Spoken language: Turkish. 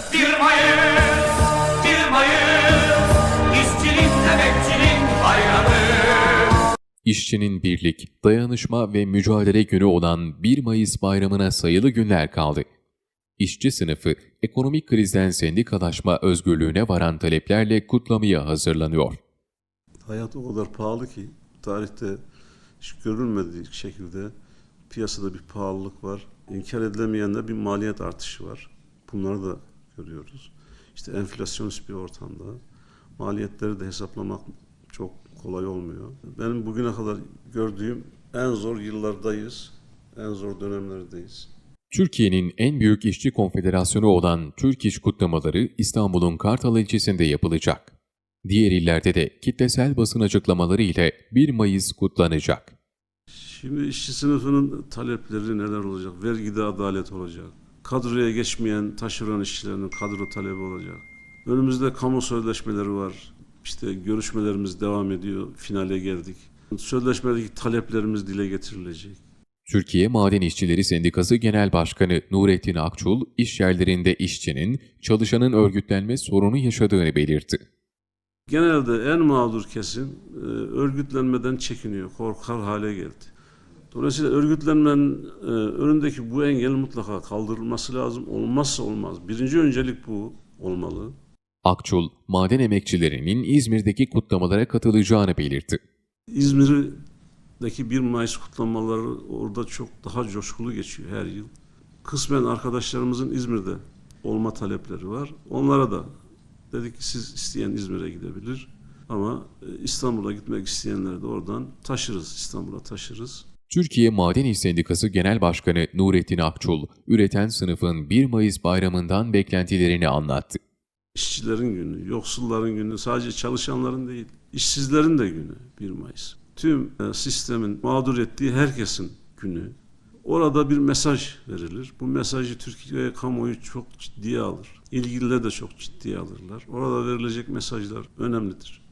1 Mayıs, 1 Mayıs, işçinin, emekçinin bayramı. İşçinin birlik, dayanışma ve mücadele günü olan 1 Mayıs bayramına sayılı günler kaldı. İşçi sınıfı ekonomik krizden sendikalaşma özgürlüğüne varan taleplerle kutlamaya hazırlanıyor. Hayat o kadar pahalı ki tarihte hiç görülmediği şekilde piyasada bir pahalılık var. İnkar edilemeyen de bir maliyet artışı var. Bunları da görüyoruz. İşte enflasyonist bir ortamda maliyetleri de hesaplamak çok kolay olmuyor. Benim bugüne kadar gördüğüm en zor yıllardayız. En zor dönemlerdeyiz. Türkiye'nin en büyük işçi konfederasyonu olan Türk İş kutlamaları İstanbul'un Kartal ilçesinde yapılacak. Diğer illerde de kitlesel basın açıklamaları ile 1 Mayıs kutlanacak. Şimdi işçi sınıfının talepleri neler olacak? Vergide adalet olacak. Kadroya geçmeyen taşeron işçilerinin kadro talebi olacak. Önümüzde kamu sözleşmeleri var. İşte görüşmelerimiz devam ediyor. Finale geldik. Sözleşmedeki taleplerimiz dile getirilecek. Türkiye Maden İşçileri Sendikası Genel Başkanı Nurettin Akçul, iş yerlerinde işçinin, çalışanın örgütlenme sorunu yaşadığını belirtti. Genelde en mağdur kesim e, örgütlenmeden çekiniyor, korkar hale geldi. Dolayısıyla örgütlenmenin e, önündeki bu engel mutlaka kaldırılması lazım. Olmazsa olmaz. Birinci öncelik bu olmalı. Akçul, maden emekçilerinin İzmir'deki kutlamalara katılacağını belirtti. İzmir'deki 1 Mayıs kutlamaları orada çok daha coşkulu geçiyor her yıl. Kısmen arkadaşlarımızın İzmir'de olma talepleri var. Onlara da dedik ki siz isteyen İzmir'e gidebilir. Ama e, İstanbul'a gitmek isteyenleri de oradan taşırız, İstanbul'a taşırız. Türkiye Maden İş Sendikası Genel Başkanı Nurettin Akçul, üreten sınıfın 1 Mayıs bayramından beklentilerini anlattı. İşçilerin günü, yoksulların günü, sadece çalışanların değil, işsizlerin de günü 1 Mayıs. Tüm e, sistemin mağdur ettiği herkesin günü. Orada bir mesaj verilir. Bu mesajı Türkiye kamuoyu çok ciddiye alır. İlgililer de çok ciddiye alırlar. Orada verilecek mesajlar önemlidir.